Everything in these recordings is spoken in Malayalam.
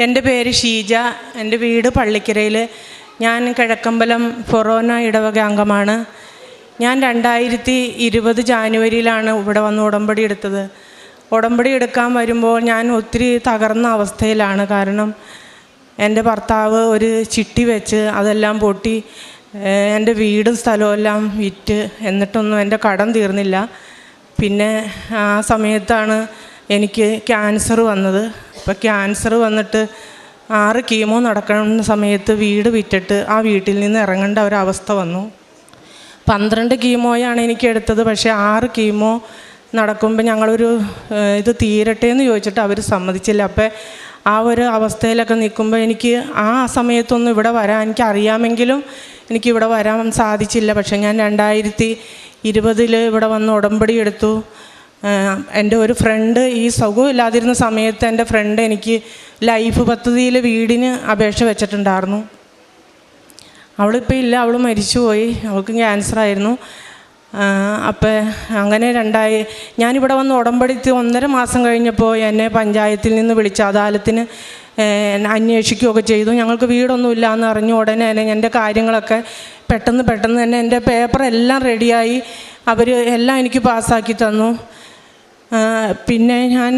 എന്റെ പേര് ഷീജ. എന്റെ വീട് പള്ളിക്കരയിൽ. ഞാൻ കിഴക്കമ്പലം ഫൊറോന ഇടവക അംഗമാണ്. ഞാൻ രണ്ടായിരത്തി ഇരുപത് ജാനുവരിയിലാണ് ഇവിടെ വന്ന് ഉടമ്പടി എടുത്തത്. ഉടമ്പടി എടുക്കാൻ വരുമ്പോൾ ഞാൻ ഒത്തിരി തകർന്ന അവസ്ഥയിലാണ്. കാരണം എന്റെ ഭർത്താവ് ഒരു ചിട്ടി വെച്ച് അതെല്ലാം പൊട്ടി എന്റെ വീടും സ്ഥലവും എല്ലാം വിറ്റ് എന്നിട്ടൊന്നും എന്റെ കടം തീർന്നില്ല. പിന്നെ ആ സമയത്താണ് എനിക്ക് ക്യാൻസർ വന്നത്. അപ്പോൾ ക്യാൻസർ വന്നിട്ട് ആറ് കീമോ നടക്കുന്ന സമയത്ത് വീട് വിറ്റിട്ട് ആ വീട്ടിൽ നിന്ന് ഇറങ്ങേണ്ട ഒരവസ്ഥ വന്നു. പന്ത്രണ്ട് കീമോയാണ് എനിക്ക് എടുത്തത് പക്ഷേ ആറ് കീമോ നടക്കുമ്പോൾ ഞങ്ങളൊരു ഇത് തീരട്ടെ എന്ന് ചോദിച്ചിട്ട് അവർ സമ്മതിച്ചില്ല. അപ്പോൾ ആ ഒരു അവസ്ഥയിലൊക്കെ നിൽക്കുമ്പോൾ എനിക്ക് ആ സമയത്തൊന്നും ഇവിടെ വരാൻ എനിക്ക് അറിയാമെങ്കിലും എനിക്ക് ഇവിടെ വരാൻ സാധിച്ചില്ല. പക്ഷേ ഞാൻ രണ്ടായിരത്തി ഇരുപതിൽ ഇവിടെ വന്ന് ഉടമ്പടി എടുത്തു. എന്റെ ഒരു ഫ്രണ്ട് ഈ സുഖമില്ലാതിരുന്ന സമയത്ത് എന്റെ ഫ്രണ്ട് എനിക്ക് ലൈഫ് പദ്ധതിയിൽ വീടിന് അപേക്ഷ വെച്ചിട്ടുണ്ടായിരുന്നു. അവളിപ്പോൾ ഇല്ല അവൾ മരിച്ചുപോയി അവൾക്ക് ക്യാൻസർ ആയിരുന്നു. അപ്പോൾ അങ്ങനെ രണ്ടായി ഞാനിവിടെ വന്ന് ഉടമ്പടി ഒന്നര മാസം കഴിഞ്ഞപ്പോൾ എന്നെ പഞ്ചായത്തിൽ നിന്ന് വിളിച്ച് അദാലത്തിന് അന്വേഷിക്കുകയൊക്കെ ചെയ്തു. ഞങ്ങൾക്ക് വീടൊന്നുമില്ല എന്ന് അറിഞ്ഞു ഉടനെ തന്നെ എന്റെ കാര്യങ്ങളൊക്കെ പെട്ടെന്ന് പെട്ടെന്ന് തന്നെ എന്റെ പേപ്പർ എല്ലാം റെഡിയായി അവർ എല്ലാം എനിക്ക് പാസ്സാക്കി തന്നു. പിന്നെ ഞാൻ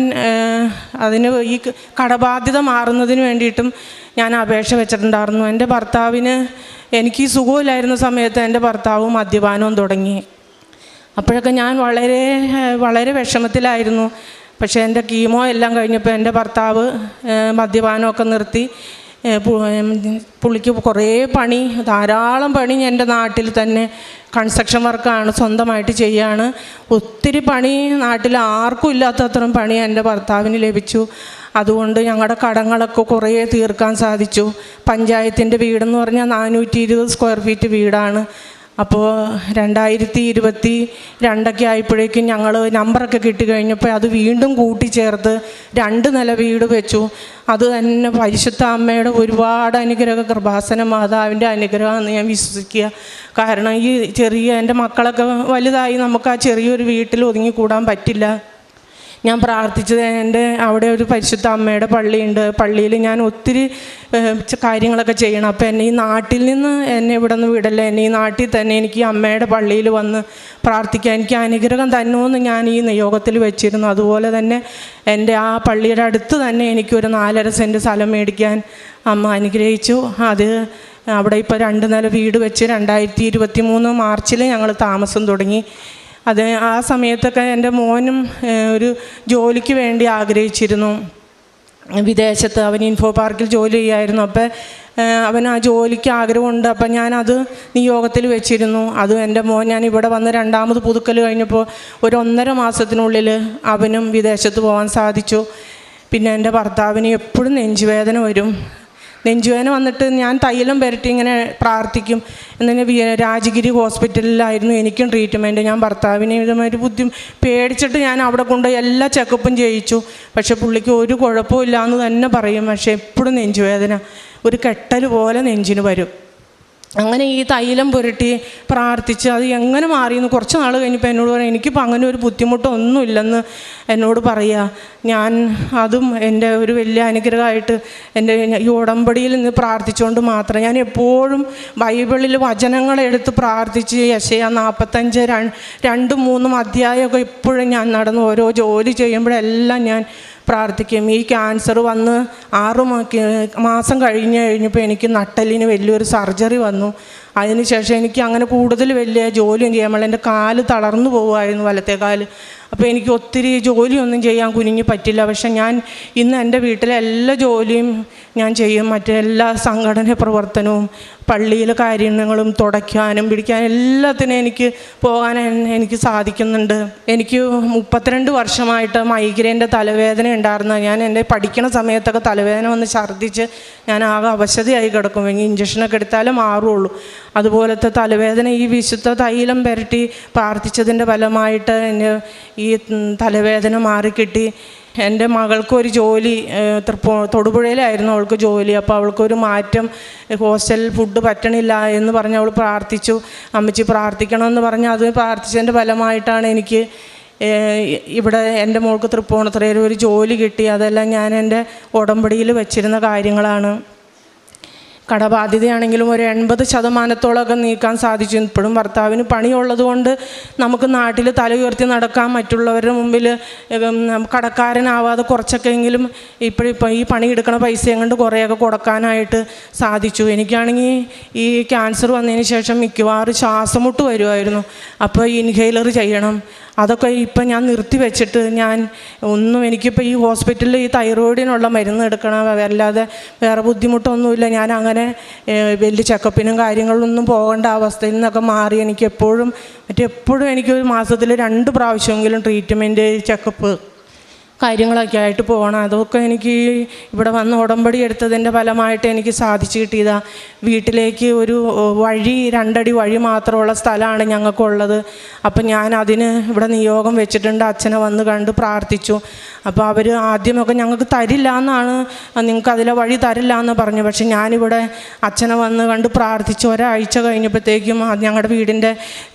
അതിന് ഈ കടബാധ്യത മാറുന്നതിന് വേണ്ടിയിട്ടും ഞാൻ അപേക്ഷ വെച്ചിട്ടുണ്ടായിരുന്നു. എന്റെ ഭർത്താവിന് എനിക്ക് സുഖമില്ലായിരുന്ന സമയത്ത് എന്റെ ഭർത്താവ് മദ്യപാനവും തുടങ്ങി. അപ്പോഴൊക്കെ ഞാൻ വളരെ വളരെ വിഷമത്തിലായിരുന്നു. പക്ഷേ എന്റെ കീമോ എല്ലാം കഴിഞ്ഞപ്പോൾ എന്റെ ഭർത്താവ് മദ്യപാനമൊക്കെ നിർത്തി. പുള്ളിക്ക് കുറേ പണി ധാരാളം പണി എന്റെ നാട്ടിൽ തന്നെ കൺസ്ട്രക്ഷൻ വർക്കാണ് സ്വന്തമായിട്ട് ചെയ്യാണ്. ഒത്തിരി പണി നാട്ടിൽ ആർക്കും ഇല്ലാത്തത്രയും പണി എന്റെ ഭർത്താവിന് ലഭിച്ചു. അതുകൊണ്ട് ഞങ്ങളുടെ കടങ്ങളൊക്കെ കുറേ തീർക്കാൻ സാധിച്ചു. പഞ്ചായത്തിന്റെ വീടെന്ന് പറഞ്ഞാൽ നാനൂറ്റി ഇരുപത് സ്ക്വയർ ഫീറ്റ് വീടാണ്. അപ്പോൾ രണ്ടായിരത്തി ഇരുപത്തി രണ്ടൊക്കെ ആയപ്പോഴേക്കും ഞങ്ങൾ നമ്പറൊക്കെ കിട്ടി കഴിഞ്ഞപ്പോൾ അത് വീണ്ടും കൂട്ടിച്ചേർത്ത് രണ്ട് നില വീട് വെച്ചു. അത് തന്നെ പരിശുദ്ധ അമ്മയുടെ ഒരുപാട് അനുഗ്രഹം കൃപാസന മാതാവിന്റെ അനുഗ്രഹമെന്ന് ഞാൻ വിശ്വസിക്കുക. കാരണം ഈ ചെറിയ എന്റെ മക്കളൊക്കെ വലുതായി നമുക്ക് ആ ചെറിയൊരു വീട്ടിൽ ഒതുങ്ങിക്കൂടാൻ പറ്റില്ല. ഞാൻ പ്രാർത്ഥിച്ചത് എന്റെ അവിടെ ഒരു പരിശുദ്ധ അമ്മയുടെ പള്ളിയുണ്ട്. പള്ളിയിൽ ഞാൻ ഒത്തിരി കാര്യങ്ങളൊക്കെ ചെയ്യണം. അപ്പോൾ എന്നെ ഈ നാട്ടിൽ നിന്ന് എന്നെ ഇവിടെ നിന്ന് വിടല്ലേ? എന്നെ ഈ നാട്ടിൽ തന്നെ എനിക്ക് അമ്മയുടെ പള്ളിയിൽ വന്ന് പ്രാർത്ഥിക്കാൻ എനിക്ക് അനുഗ്രഹം തന്നുമെന്ന് ഞാൻ ഈ നിയോഗത്തിൽ വെച്ചിരുന്നു. അതുപോലെ തന്നെ എന്റെ ആ പള്ളിയുടെ അടുത്ത് തന്നെ എനിക്കൊരു നാലര സെന്റ് സ്ഥലം മേടിക്കാൻ അമ്മ അനുഗ്രഹിച്ചു. അത് അവിടെ ഇപ്പോൾ രണ്ട് നില വീട് വെച്ച് രണ്ടായിരത്തി ഇരുപത്തി മൂന്ന് മാർച്ചിൽ ഞങ്ങൾ താമസം തുടങ്ങി. അത് ആ സമയത്തൊക്കെ എന്റെ മോനും ഒരു ജോലിക്ക് വേണ്ടി ആഗ്രഹിച്ചിരുന്നു. വിദേശത്ത് അവൻ ഇൻഫോ പാർക്കിൽ ജോലി ചെയ്യായിരുന്നു. അപ്പോൾ അവൻ ആ ജോലിക്ക് ആഗ്രഹമുണ്ട്. അപ്പം ഞാനത് നിയോഗത്തിൽ വെച്ചിരുന്നു. അത് എന്റെ മോൻ ഞാൻ ഇവിടെ വന്ന് രണ്ടാമത് പുതുക്കൽ കഴിഞ്ഞപ്പോൾ ഒരു ഒന്നര മാസത്തിനുള്ളിൽ അവനും വിദേശത്ത് പോകാൻ സാധിച്ചു. പിന്നെ എന്റെ ഭർത്താവിന് എപ്പോഴും നെഞ്ചുവേദന വരും. നെഞ്ചുവേദന വന്നിട്ട് ഞാൻ തയ്യലും പുരട്ടി ഇങ്ങനെ പ്രാർത്ഥിക്കും. എന്നെ രാജഗിരി ഹോസ്പിറ്റലിലായിരുന്നു എനിക്കും ട്രീറ്റ്മെന്റ് ഞാൻ ഭർത്താവിനെ ഇതുമാതിരി ബുദ്ധി പേടിച്ചിട്ട് ഞാൻ അവിടെ കൊണ്ട് എല്ലാ ചെക്കപ്പും ചെയ്യിച്ചു. പക്ഷേ പുള്ളിക്ക് ഒരു കുഴപ്പമില്ല എന്ന് തന്നെ പറയും. പക്ഷേ എപ്പോഴും നെഞ്ചുവേദന. ഒരു കെട്ടൽ പോലെ നെഞ്ചിന് വരും. അങ്ങനെ ഈ തൈലം പുരട്ടി പ്രാർത്ഥിച്ച് അത് എങ്ങനെ മാറിയെന്ന് കുറച്ച് നാൾ കഴിഞ്ഞപ്പോൾ എന്നോട് പറയാം എനിക്കിപ്പോൾ അങ്ങനെ ഒരു ബുദ്ധിമുട്ടൊന്നുമില്ലെന്ന് എന്നോട് പറയുക. ഞാൻ അതും എന്റെ ഒരു വലിയ അനുഗ്രഹമായിട്ട് എന്റെ ഈ ഉടമ്പടിയിൽ നിന്ന് പ്രാർത്ഥിച്ചുകൊണ്ട് മാത്രം ഞാൻ എപ്പോഴും ബൈബിളിൽ വചനങ്ങളെടുത്ത് പ്രാർത്ഥിച്ച് യശയ നാൽപ്പത്തഞ്ച് രണ്ടും മൂന്നും അധ്യായമൊക്കെ ഇപ്പോഴും ഞാൻ നടന്നു ഓരോ ജോലി ചെയ്യുമ്പോഴെല്ലാം ഞാൻ പ്രാർത്ഥിക്കും ഈ ക്യാൻസർ വന്ന് ആറ് മാസം കഴിഞ്ഞ് കഴിഞ്ഞപ്പോൾ എനിക്ക് നട്ടലിന് വലിയൊരു സർജറി വന്നു. അതിനുശേഷം എനിക്ക് അങ്ങനെ കൂടുതൽ വലിയ ജോലിയും ചെയ്യാൻ പാടില്ല എന്റെ കാൽ തളർന്നു പോകുമായിരുന്നു വലത്തെ കാൽ. അപ്പോൾ എനിക്ക് ഒത്തിരി ജോലിയൊന്നും ചെയ്യാൻ കുനിഞ്ഞ് പറ്റില്ല. പക്ഷെ ഞാൻ ഇന്ന് എന്റെ വീട്ടിലെ എല്ലാ ജോലിയും ഞാൻ ചെയ്യും. മറ്റെല്ലാ സംഘടന പ്രവർത്തനവും പള്ളിയിലെ കാര്യങ്ങളും തുടയ്ക്കാനും പിടിക്കാനും എല്ലാത്തിനും എനിക്ക് പോകാൻ എനിക്ക് സാധിക്കുന്നുണ്ട്. എനിക്ക് മുപ്പത്തിരണ്ട് വർഷമായിട്ട് മൈഗ്രൈന്റെ തലവേദന ഉണ്ടായിരുന്നു ഞാൻ എന്റെ പഠിക്കണ സമയത്തൊക്കെ തലവേദന വന്ന് ഛർദ്ദിച്ച് ഞാൻ ആകെ അവശതയായി കിടക്കും. ഇഞ്ചക്ഷനൊക്കെ എടുത്താലേ മാറുള്ളൂ. അതുപോലത്തെ തലവേദന ഈ വിശുദ്ധ തൈലം പുരട്ടി പ്രാർത്ഥിച്ചതിന്റെ ഫലമായിട്ട് എന്റെ ഈ തലവേദന മാറിക്കിട്ടി. എന്റെ മകൾക്കൊരു ജോലി തൃപ്പൂ തൊടുപുഴയിലായിരുന്നു അവൾക്ക് ജോലി. അപ്പോൾ അവൾക്കൊരു മാറ്റം ഹോസ്റ്റൽ ഫുഡ് പറ്റണില്ല എന്ന് പറഞ്ഞ് അവൾ പ്രാർത്ഥിച്ചു. അമ്മച്ചി പ്രാർത്ഥിക്കണമെന്ന് പറഞ്ഞ് അത് പ്രാർത്ഥിച്ചതിന്റെ ഫലമായിട്ടാണ് എനിക്ക് ഇവിടെ എന്റെ മോൾക്ക് തൃപ്പൂണിത്തുറയിൽ ഒരു ജോലി കിട്ടി. അതെല്ലാം ഞാൻ എന്റെ ഉടമ്പടിയിൽ വെച്ചിരുന്ന കാര്യങ്ങളാണ്. കടബാധ്യതയാണെങ്കിലും ഒരു എൺപത് ശതമാനത്തോളമൊക്കെ നീക്കാൻ സാധിച്ചു. ഇപ്പോഴും ഭർത്താവിന് പണിയുള്ളത് കൊണ്ട് നമുക്ക് നാട്ടിൽ തല ഉയർത്തി നടക്കാൻ മറ്റുള്ളവരുടെ മുമ്പിൽ കടക്കാരനാവാതെ കുറച്ചൊക്കെ എങ്കിലും ഇപ്പോഴിപ്പോൾ ഈ പണിയെടുക്കണ പൈസയും കൊണ്ട് കുറേയൊക്കെ കൊടുക്കാനായിട്ട് സാധിച്ചു. എനിക്കാണെങ്കിൽ ഈ ക്യാൻസർ വന്നതിന് ശേഷം മിക്കവാറും ശ്വാസമുട്ട് വരുമായിരുന്നു. അപ്പോൾ ഇൻഹെയിലർ ചെയ്യണം. അതൊക്കെ ഇപ്പം ഞാൻ നിർത്തി വെച്ചിട്ട് ഞാൻ ഒന്നും എനിക്കിപ്പോൾ ഈ ഹോസ്പിറ്റലിൽ ഈ തൈറോയിഡിനുള്ള മരുന്ന് എടുക്കണം. അല്ലാതെ വേറെ ബുദ്ധിമുട്ടൊന്നുമില്ല. ഞാൻ അങ്ങനെ ഏഹ്, വലിയ ചെക്കപ്പിനും കാര്യങ്ങളൊന്നും പോകേണ്ട അവസ്ഥയിൽ നിന്നൊക്കെ മാറി എനിക്ക് എപ്പോഴും മറ്റെപ്പോഴും എനിക്ക് ഒരു മാസത്തിൽ രണ്ട് പ്രാവശ്യമെങ്കിലും ട്രീറ്റ്മെന്റ് ചെക്കപ്പ് കാര്യങ്ങളൊക്കെ ആയിട്ട് പോകണം. അതൊക്കെ എനിക്ക് ഇവിടെ വന്ന് ഉടമ്പടി എടുത്തതിന്റെ ഫലമായിട്ട് എനിക്ക് സാധിച്ചു കിട്ടിയതാണ് വീട്ടിലേക്ക് ഒരു വഴി രണ്ടടി വഴി മാത്രമുള്ള സ്ഥലമാണ് ഞങ്ങൾക്കുള്ളത്. അപ്പം ഞാൻ അതിന് ഇവിടെ നിയോഗം വെച്ചിട്ടുണ്ട്. അച്ഛനെ വന്ന് കണ്ട് പ്രാർത്ഥിച്ചു. അപ്പോൾ അവർ ആദ്യമൊക്കെ ഞങ്ങൾക്ക് തരില്ല എന്നാണ് നിങ്ങൾക്ക് അതിലെ വഴി തരില്ല എന്ന് പറഞ്ഞു. പക്ഷെ ഞാനിവിടെ അച്ഛനെ വന്ന് കണ്ട് പ്രാർത്ഥിച്ച് ഒരാഴ്ച കഴിഞ്ഞപ്പോഴത്തേക്കും ഞങ്ങളുടെ വീടിന്റെ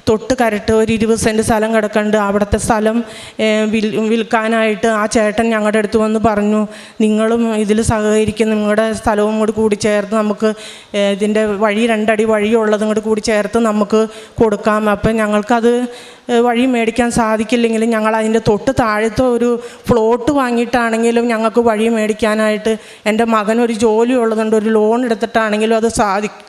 തൊട്ട് കരട്ട് ഒരു ഇരുപത് സെന്റ് സ്ഥലം കിടക്കുന്നുണ്ട് അവിടുത്തെ സ്ഥലം വിൽ വിൽക്കാനായിട്ട് ആ ചേട്ടൻ ഞങ്ങളുടെ അടുത്ത് വന്ന് പറഞ്ഞു നിങ്ങളും ഇതിൽ സഹകരിക്കും. നിങ്ങളുടെ സ്ഥലവും കൂടി കൂടി ചേർത്ത് നമുക്ക് ഇതിന്റെ വഴി രണ്ടടി വഴിയുള്ളതും കൂടി കൂടി ചേർത്ത് നമുക്ക് കൊടുക്കാം. അപ്പം ഞങ്ങൾക്കത് വഴി മേടിക്കാൻ സാധിക്കില്ലെങ്കിലും ഞങ്ങൾ അതിന്റെ തൊട്ട് താഴത്തെ ഒരു പ്ലോട്ട് വാങ്ങിയിട്ടാണെങ്കിലും ഞങ്ങൾക്ക് വഴി മേടിക്കാനായിട്ട് എന്റെ മകൻ ഒരു ജോലി ഉള്ളതുകൊണ്ട് ഒരു ലോൺ എടുത്തിട്ടാണെങ്കിലും അത് സാധിക്കും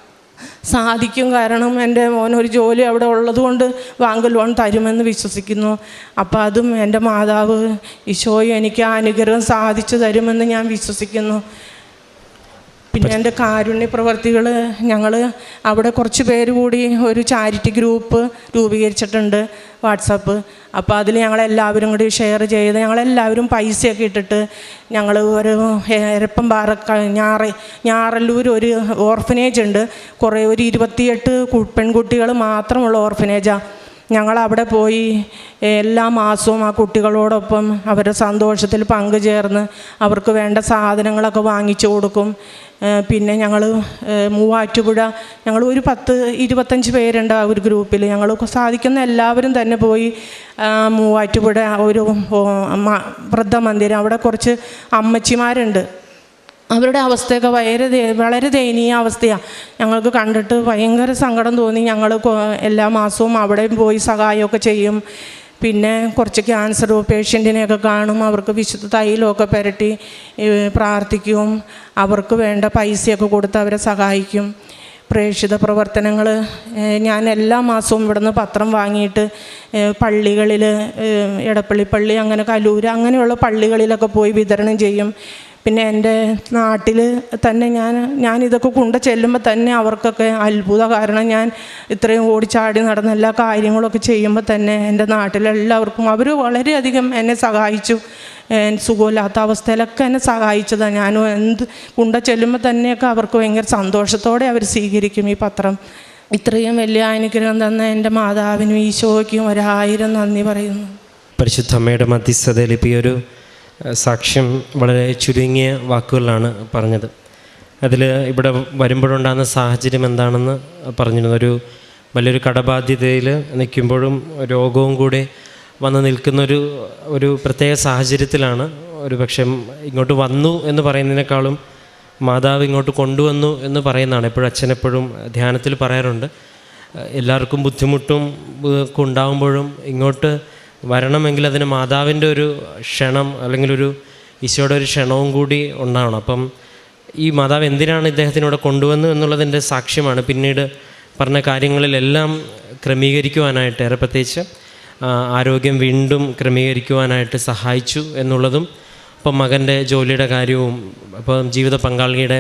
സാധിക്കും. കാരണം എന്റെ മോൻ ഒരു ജോലി അവിടെ ഉള്ളതുകൊണ്ട് ബാങ്ക് ലോൺ തരുമെന്ന് വിശ്വസിക്കുന്നു. അപ്പോൾ അതും എന്റെ മാതാവ് ഈശോയും എനിക്ക് ആ അനുഗ്രഹം സാധിച്ചു തരുമെന്ന് ഞാൻ വിശ്വസിക്കുന്നു. പിന്നെ എന്റെ കാരുണ്യ പ്രവർത്തികൾ ഞങ്ങൾ അവിടെ കുറച്ച് പേര് കൂടി ഒരു ചാരിറ്റി ഗ്രൂപ്പ് രൂപീകരിച്ചിട്ടുണ്ട് വാട്സപ്പ്. അപ്പോൾ അതിൽ ഞങ്ങളെല്ലാവരും കൂടി ഷെയർ ചെയ്ത് ഞങ്ങളെല്ലാവരും പൈസയൊക്കെ ഇട്ടിട്ട് ഞങ്ങൾ ഒരു എരപ്പം പാറ ഞാറ ഞാറല്ലൂർ ഒരു ഓർഫനേജ് ഉണ്ട്. കുറേ ഒരു ഇരുപത്തിയെട്ട് പെൺകുട്ടികൾ മാത്രമുള്ള ഓർഫനേജാണ് ഞങ്ങൾ അവിടെ പോയി എല്ലാ മാസവും ആ കുട്ടികളോടൊപ്പം അവരുടെ സന്തോഷത്തിൽ പങ്കുചേർന്ന് അവർക്ക് വേണ്ട സാധനങ്ങളൊക്കെ വാങ്ങിച്ചു കൊടുക്കും. പിന്നെ ഞങ്ങൾ മൂവാറ്റുപുഴ ഞങ്ങൾ ഒരു പത്ത് ഇരുപത്തഞ്ച് പേരുണ്ട് ആ ഒരു ഗ്രൂപ്പിൽ ഞങ്ങൾ സാധിക്കുന്ന എല്ലാവരും തന്നെ പോയി മൂവാറ്റുപുഴ ഒരു വൃദ്ധമന്ദിരം. അവിടെ കുറച്ച് അമ്മച്ചിമാരുണ്ട്. അവരുടെ അവസ്ഥയൊക്കെ വളരെ വളരെ ദയനീയ അവസ്ഥയാണ് ഞങ്ങൾക്ക് കണ്ടിട്ട് ഭയങ്കര സങ്കടം തോന്നി. ഞങ്ങൾ എല്ലാ മാസവും അവിടെയും പോയി സഹായമൊക്കെ ചെയ്യും. പിന്നെ കുറച്ച് ക്യാൻസർ പേഷ്യന്റിനെയൊക്കെ കാണും. അവർക്ക് വിശുദ്ധ തൈലമൊക്കെ പുരട്ടി പ്രാർത്ഥിക്കും. അവർക്ക് വേണ്ട പൈസയൊക്കെ കൊടുത്ത് അവരെ സഹായിക്കും. പ്രേക്ഷിത പ്രവർത്തനങ്ങൾ ഞാൻ എല്ലാ മാസവും ഇവിടുന്ന് പത്രം വാങ്ങിയിട്ട് പള്ളികളിൽ എടപ്പള്ളി പള്ളി അങ്ങനെ കലൂര് അങ്ങനെയുള്ള പള്ളികളിലൊക്കെ പോയി വിതരണം ചെയ്യും. പിന്നെ എന്റെ നാട്ടിൽ തന്നെ ഞാൻ ഞാൻ ഇതൊക്കെ കൊണ്ട് ചെല്ലുമ്പോൾ തന്നെ അവർക്കൊക്കെ അത്ഭുത കാരണം ഞാൻ ഇത്രയും ഓടിച്ചാടി നടന്ന എല്ലാ കാര്യങ്ങളൊക്കെ ചെയ്യുമ്പോൾ തന്നെ എന്റെ നാട്ടിലെല്ലാവർക്കും അവർ വളരെയധികം എന്നെ സഹായിച്ചു. സുഖമില്ലാത്ത അവസ്ഥയിലൊക്കെ എന്നെ സഹായിച്ചതാണ് ഞാനും എന്ത് കൊണ്ട് ചെല്ലുമ്പോൾ തന്നെയൊക്കെ അവർക്ക് ഭയങ്കര സന്തോഷത്തോടെ അവർ സ്വീകരിക്കും ഈ പത്രം. ഇത്രയും വലിയ അനുഗ്രഹം തന്ന എന്റെ മാതാവിനും ഈശോയ്ക്കും ഒരായിരം നന്ദി പറയുന്നു. പരിശുദ്ധമ്മയുടെ മധ്യസ്ഥതയിൽ ഇപ്പോൾ ഒരു സാക്ഷ്യം വളരെ ചുരുങ്ങിയ വാക്കുകളിലാണ് പറഞ്ഞത്. അതിൽ ഇവിടെ വരുമ്പോഴുണ്ടാകുന്ന സാഹചര്യം എന്താണെന്ന് പറഞ്ഞിരുന്നു ഒരു വലിയൊരു കടബാധ്യതയിൽ നിൽക്കുമ്പോഴും രോഗവും കൂടി വന്ന് നിൽക്കുന്നൊരു ഒരു പ്രത്യേക സാഹചര്യത്തിലാണ് ഒരു പക്ഷേ ഇങ്ങോട്ട് വന്നു എന്ന് പറയുന്നതിനേക്കാളും മാതാവ് ഇങ്ങോട്ട് കൊണ്ടുവന്നു എന്ന് പറയുന്നതാണ്. എപ്പോഴും അച്ഛനെപ്പോഴും ധ്യാനത്തിൽ പറയാറുണ്ട്. എല്ലാവർക്കും ബുദ്ധിമുട്ടും ഉണ്ടാകുമ്പോഴും ഇങ്ങോട്ട് വരണമെങ്കിൽ അതിന് മാതാവിന്റെ ഒരു ക്ഷണം അല്ലെങ്കിൽ ഒരു ഈശോയുടെ ഒരു ക്ഷണവും കൂടി ഉണ്ടാവണം. അപ്പം ഈ മാതാവ് എന്തിനാണ് ഇദ്ദേഹത്തിനൂടെ കൊണ്ടുവന്നു എന്നുള്ളതിന്റെ സാക്ഷ്യമാണ്. പിന്നീട് പറഞ്ഞ കാര്യങ്ങളിലെല്ലാം ക്രമീകരിക്കുവാനായിട്ട് ഏറെ പ്രത്യേകിച്ച് ആരോഗ്യം വീണ്ടും ക്രമീകരിക്കുവാനായിട്ട് സഹായിച്ചു എന്നുള്ളതും ഇപ്പം മകന്റെ ജോലിയുടെ കാര്യവും അപ്പം ജീവിത പങ്കാളിയുടെ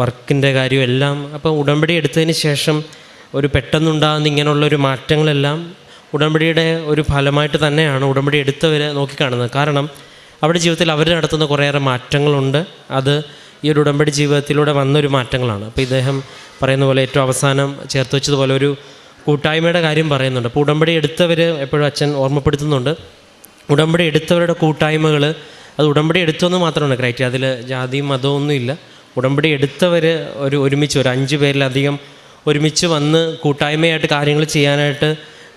വർക്കിന്റെ കാര്യവും എല്ലാം അപ്പം ഉടമ്പടി എടുത്തതിന് ശേഷം ഒരു പെട്ടെന്നുണ്ടാകുന്ന ഇങ്ങനെയുള്ളൊരു മാറ്റങ്ങളെല്ലാം ഉടമ്പടിയുടെ ഒരു ഫലമായിട്ട് തന്നെയാണ് ഉടമ്പടി എടുത്തവർ നോക്കിക്കാണുന്നത്. കാരണം അവരുടെ ജീവിതത്തിൽ അവർ നടത്തുന്ന കുറേയേറെ മാറ്റങ്ങളുണ്ട്. അത് ഈ ഒരു ഉടമ്പടി ജീവിതത്തിലൂടെ വന്നൊരു മാറ്റങ്ങളാണ്. അപ്പോൾ ഇദ്ദേഹം പറയുന്ന പോലെ ഏറ്റവും അവസാനം ചേർത്ത് വെച്ചതുപോലെ ഒരു കൂട്ടായ്മയുടെ കാര്യം പറയുന്നുണ്ട്. അപ്പോൾ ഉടമ്പടി എടുത്തവർ എപ്പോഴും അച്ഛൻ ഓർമ്മപ്പെടുത്തുന്നുണ്ട്. ഉടമ്പടി എടുത്തവരുടെ കൂട്ടായ്മകൾ അത് ഉടമ്പടി എടുത്തെന്ന് മാത്രമാണ് ക്രൈറ്റീരിയ അതിൽ ജാതിയും മതവും ഒന്നുമില്ല. ഉടമ്പടി എടുത്തവർ ഒരു ഒരുമിച്ച് ഒരു അഞ്ച് പേരിലധികം ഒരുമിച്ച് വന്ന് കൂട്ടായ്മയായിട്ട് കാര്യങ്ങൾ ചെയ്യാനായിട്ട്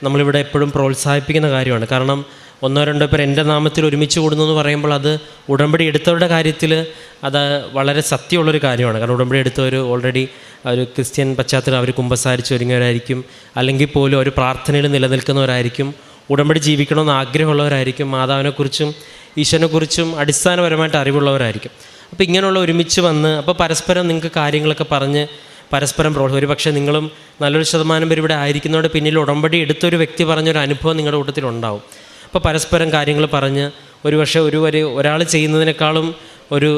നമ്മളിവിടെ എപ്പോഴും പ്രോത്സാഹിപ്പിക്കുന്ന കാര്യമാണ്. കാരണം ഒന്നോ രണ്ടോ പേർ എന്റെ നാമത്തിൽ ഒരുമിച്ച് കൂടുന്നു എന്ന് പറയുമ്പോൾ അത് ഉടമ്പടി എടുത്തവരുടെ കാര്യത്തിൽ അത് വളരെ സത്യമുള്ളൊരു കാര്യമാണ്. കാരണം ഉടമ്പടി എടുത്തവർ ഓൾറെഡി ഒരു ക്രിസ്ത്യൻ പശ്ചാത്തലം അവർ കുമ്പസാരിച്ച് ഒരുങ്ങിയവരായിരിക്കും അല്ലെങ്കിൽ പോലും ഒരു പ്രാർത്ഥനയിൽ നിലനിൽക്കുന്നവരായിരിക്കും. ഉടമ്പടി ജീവിക്കണമെന്ന് ആഗ്രഹമുള്ളവരായിരിക്കും. മാതാവിനെക്കുറിച്ചും ഈശ്വരനെക്കുറിച്ചും അടിസ്ഥാനപരമായിട്ട് അറിവുള്ളവരായിരിക്കും. അപ്പോൾ ഇങ്ങനെയുള്ള ഒരുമിച്ച് വന്ന് അപ്പോൾ പരസ്പരം നിങ്ങൾക്ക് കാര്യങ്ങളൊക്കെ പറഞ്ഞ് പരസ്പരം പ്രോത്സാഹം ഒരു പക്ഷേ നിങ്ങളും നല്ലൊരു ശതമാനം പേര് ഇവിടെ ആയിരിക്കുന്നതോട് പിന്നിൽ ഉടമ്പടി എടുത്തൊരു വ്യക്തി പറഞ്ഞൊരു അനുഭവം നിങ്ങളുടെ കൂട്ടത്തിലുണ്ടാവും അപ്പോൾ പരസ്പരം കാര്യങ്ങൾ പറഞ്ഞ് ഒരു പക്ഷേ ഒരു വരെ ഒരാൾ ചെയ്യുന്നതിനേക്കാളും ഒരു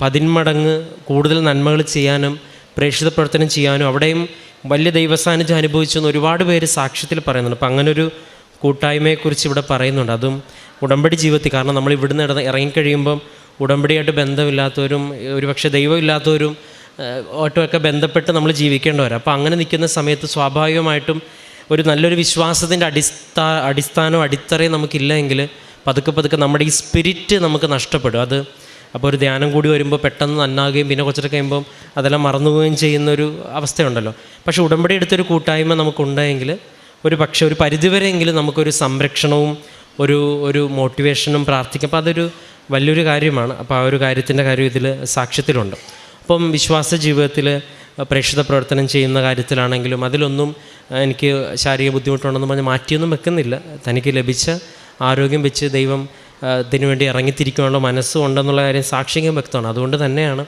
പതിന്മടങ്ങ് കൂടുതൽ നന്മകൾ ചെയ്യാനും പ്രേക്ഷിത പ്രവർത്തനം ചെയ്യാനും അവിടെയും വലിയ ദൈവസാന്നിധ്യം അനുഭവിച്ചെന്ന് ഒരുപാട് പേര് സാക്ഷ്യത്തിൽ പറയുന്നുണ്ട്. അപ്പം അങ്ങനൊരു കൂട്ടായ്മയെക്കുറിച്ച് ഇവിടെ പറയുന്നുണ്ട്. അതും ഉടമ്പടി ജീവിതത്തിൽ. കാരണം നമ്മൾ ഇവിടുന്ന് ഇറങ്ങിക്കഴിയുമ്പം ഉടമ്പടിയായിട്ട് ബന്ധമില്ലാത്തവരും ഒരുപക്ഷെ ദൈവമില്ലാത്തവരും ഏഹ്, ആയിട്ടുമൊക്കെ ബന്ധപ്പെട്ട് നമ്മൾ ജീവിക്കേണ്ടവരാണ് അപ്പോൾ അങ്ങനെ നിൽക്കുന്ന സമയത്ത് സ്വാഭാവികമായിട്ടും ഒരു നല്ലൊരു വിശ്വാസത്തിന്റെ അടിസ്ഥാ അടിസ്ഥാനവും അടിത്തറയും നമുക്കില്ല എങ്കിൽ പതുക്കെ പതുക്കെ നമ്മുടെ ഈ സ്പിരിറ്റ് നമുക്ക് നഷ്ടപ്പെടും. അത് അപ്പോൾ ഒരു ധ്യാനം കൂടി വരുമ്പോൾ പെട്ടെന്ന് നന്നാകുകയും പിന്നെ കുറച്ചൊക്കെ കഴിയുമ്പം അതെല്ലാം മറന്നുപോവുകയും ചെയ്യുന്നൊരു അവസ്ഥയുണ്ടല്ലോ. പക്ഷേ ഉടമ്പടി എടുത്തൊരു കൂട്ടായ്മ നമുക്കുണ്ടെങ്കിൽ ഒരു പക്ഷേ ഒരു പരിധിവരെയെങ്കിലും നമുക്കൊരു സംരക്ഷണവും ഒരു ഒരു മോട്ടിവേഷനും പ്രാർത്ഥിക്കും. അപ്പോൾ അതൊരു വലിയൊരു കാര്യമാണ്. അപ്പോൾ ആ ഒരു കാര്യത്തിന്റെ കാര്യം ഇതിൽ സാക്ഷ്യത്തിലുണ്ട്. അപ്പം വിശ്വാസ ജീവിതത്തിൽ പ്രേക്ഷിത പ്രവർത്തനം ചെയ്യുന്ന കാര്യത്തിലാണെങ്കിലും അതിലൊന്നും എനിക്ക് ശാരീരിക ബുദ്ധിമുട്ടുണ്ടെന്ന് പറഞ്ഞ് മാറ്റിയൊന്നും വെക്കുന്നില്ല. തനിക്ക് ലഭിച്ച ആരോഗ്യം വെച്ച് ദൈവം ഇതിനുവേണ്ടി ഇതിനു വേണ്ടി ഇറങ്ങിത്തിരിക്കാനുള്ള മനസ്സും ഉണ്ടെന്നുള്ള കാര്യം സാക്ഷികം വ്യക്തമാണ്. അതുകൊണ്ട് തന്നെയാണ്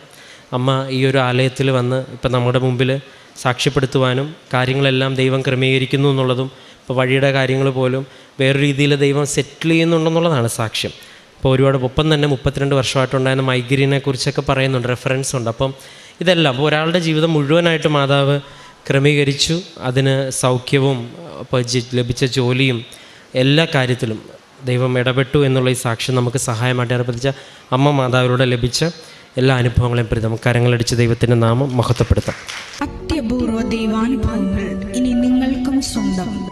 അമ്മ ഈ ഒരു ആലയത്തിൽ വന്ന് ഇപ്പം നമ്മുടെ മുമ്പിൽ സാക്ഷ്യപ്പെടുത്തുവാനും കാര്യങ്ങളെല്ലാം ദൈവം ക്രമീകരിക്കുന്നു എന്നുള്ളതും ഇപ്പോൾ വഴിയുടെ കാര്യങ്ങൾ പോലും വേറൊരു രീതിയിൽ ദൈവം സെറ്റിൽ ചെയ്യുന്നുണ്ടെന്നുള്ളതാണ് സാക്ഷ്യം. ഇപ്പോൾ ഒരുപാട് ഒപ്പം തന്നെ മുപ്പത്തിരണ്ട് വർഷമായിട്ടുണ്ടായിരുന്ന മൈഗ്രീനെ കുറിച്ചൊക്കെ പറയുന്നുണ്ട് റെഫറൻസ് ഉണ്ട്. അപ്പം ഇതെല്ലാം അപ്പോൾ ഒരാളുടെ ജീവിതം മുഴുവനായിട്ട് മാതാവ് ക്രമീകരിച്ചു. അതിന് സൗഖ്യവും അപ്പോൾ ലഭിച്ച ജോലിയും എല്ലാ കാര്യത്തിലും ദൈവം ഇടപെട്ടു എന്നുള്ള ഈ സാക്ഷ്യം നമുക്ക് സഹായമായിട്ട് ഏർപ്പെടുത്തിച്ച അമ്മ മാതാവിലൂടെ ലഭിച്ച എല്ലാ അനുഭവങ്ങളെയും പ്രതി നമുക്ക് കരങ്ങളടിച്ച് ദൈവത്തിന്റെ നാമം മഹത്വപ്പെടുത്താം. അത്യപൂർവ ദൈവാനുഭവങ്ങൾ ഇനി നിങ്ങൾക്കും സ്വന്തം.